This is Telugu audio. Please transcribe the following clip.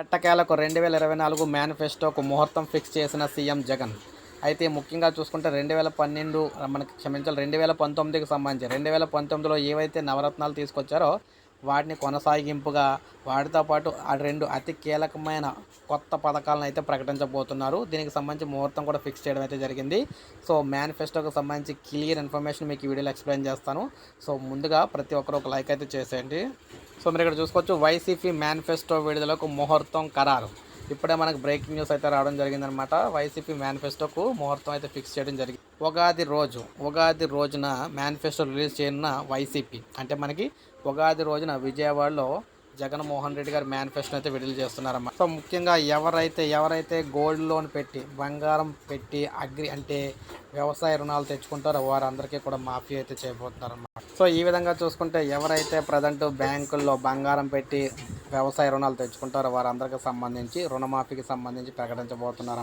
ఎట్టకేలకు రెండు వేల ఇరవై నాలుగు మేనిఫెస్టోకు ముహూర్తం ఫిక్స్ చేసిన సీఎం జగన్. అయితే ముఖ్యంగా చూసుకుంటే రెండు వేల పన్నెండు మనకి క్షమించాలి రెండు వేల పంతొమ్మిదికి సంబంధించి రెండు వేల పంతొమ్మిదిలో ఏవైతే నవరత్నాలు తీసుకొచ్చారో వాటిని కొనసాగింపుగా వాటితో పాటు ఆ రెండు అతి కీలకమైన కొత్త పథకాలను అయితే ప్రకటించబోతున్నారు. దీనికి సంబంధించి ముహూర్తం కూడా ఫిక్స్ చేయడం అయితే జరిగింది. సో మేనిఫెస్టోకి సంబంధించి క్లియర్ ఇన్ఫర్మేషన్ మీకు ఈ వీడియోలో ఎక్స్ప్లెయిన్ చేస్తాను. సో ముందుగా ప్రతి ఒక్కరు ఒక లైక్ అయితే చేసేయండి. సో మీరు ఇక్కడ చూసుకోవచ్చు వైసీపీ మేనిఫెస్టో విడుదలకు ముహూర్తం ఖరారు. ఇప్పుడే మనకు బ్రేకింగ్ న్యూస్ అయితే రావడం జరిగిందనమాట వైసీపీ మేనిఫెస్టోకు ముహూర్తం అయితే ఫిక్స్ చేయడం జరిగింది ఉగాది రోజు ఉగాది రోజున మేనిఫెస్టో రిలీజ్ చేయనున్న వైసీపీ అంటే మనకి ఉగాది రోజున విజయవాడలో జగన్మోహన్ రెడ్డి గారు మేనిఫెస్టో అయితే విడుదల చేస్తున్నారన్నమాట సో ముఖ్యంగా ఎవరైతే ఎవరైతే గోల్డ్ లోన్ పెట్టి బంగారం పెట్టి అగ్రి అంటే వ్యవసాయ రుణాలు తెచ్చుకుంటారో వారందరికీ కూడా మాఫీ అయితే చేయబోతున్నారన్నమాట సో ఈ విధంగా చూసుకుంటే ఎవరైతే ప్రజెంట్ బ్యాంకుల్లో బంగారం పెట్టి వ్యవసాయ రుణాలు తెచ్చుకుంటారో వారందరికీ సంబంధించి రుణమాఫీకి సంబంధించి ప్రకటించబోతున్నారు